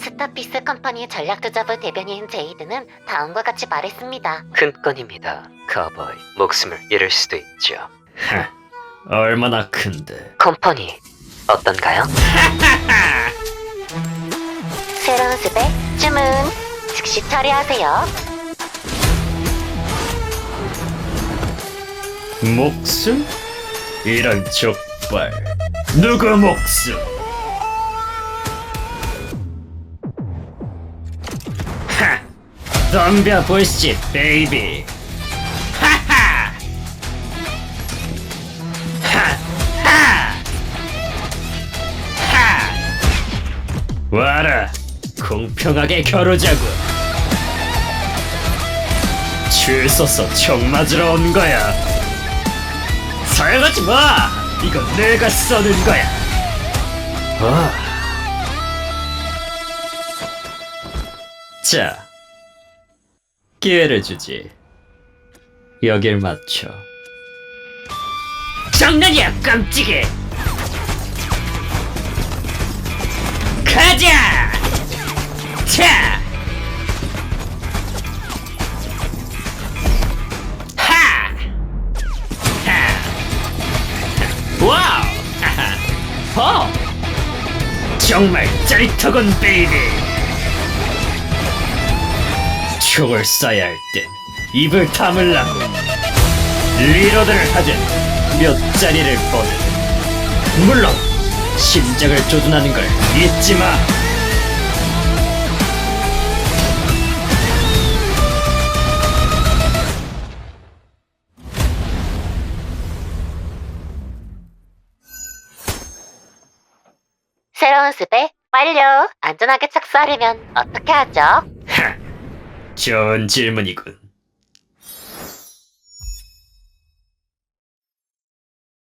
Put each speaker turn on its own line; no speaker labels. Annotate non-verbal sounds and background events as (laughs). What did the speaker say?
스타피스 컴퍼니의 전략투자부 대변인 제이드는 다음과 같이 말했습니다.
큰 건입니다. 카우보이. 목숨을 잃을 수도 있죠.
하, 얼마나 큰데?
컴퍼니 어떤가요? (laughs)
새로운 습의 주문 즉시 처리하세요.
목숨? 이런 족발. 누구 목숨? 덤벼 보시지, 베이비. 와라, 공평하게 겨루자고. 줄 서서 총 맞으러 온 거야. 사용하지 마! 이건 내가 써는 거야. 와. 자, 기회를 주지. 여길 맞춰. 장난이야, 깜찍이! 가자! 하! 와우! (laughs) 어! 정말 짜릿하군, 베이비! 총을 쏴야 할 땐 입을 다물라고 리로드를 하든 몇 자리를 보든 물론 심장을 조준하는 걸 잊지 마!
새로운 습의 완료. 안전하게 착수하려면 어떻게 하죠?
하, 좋은 질문이군.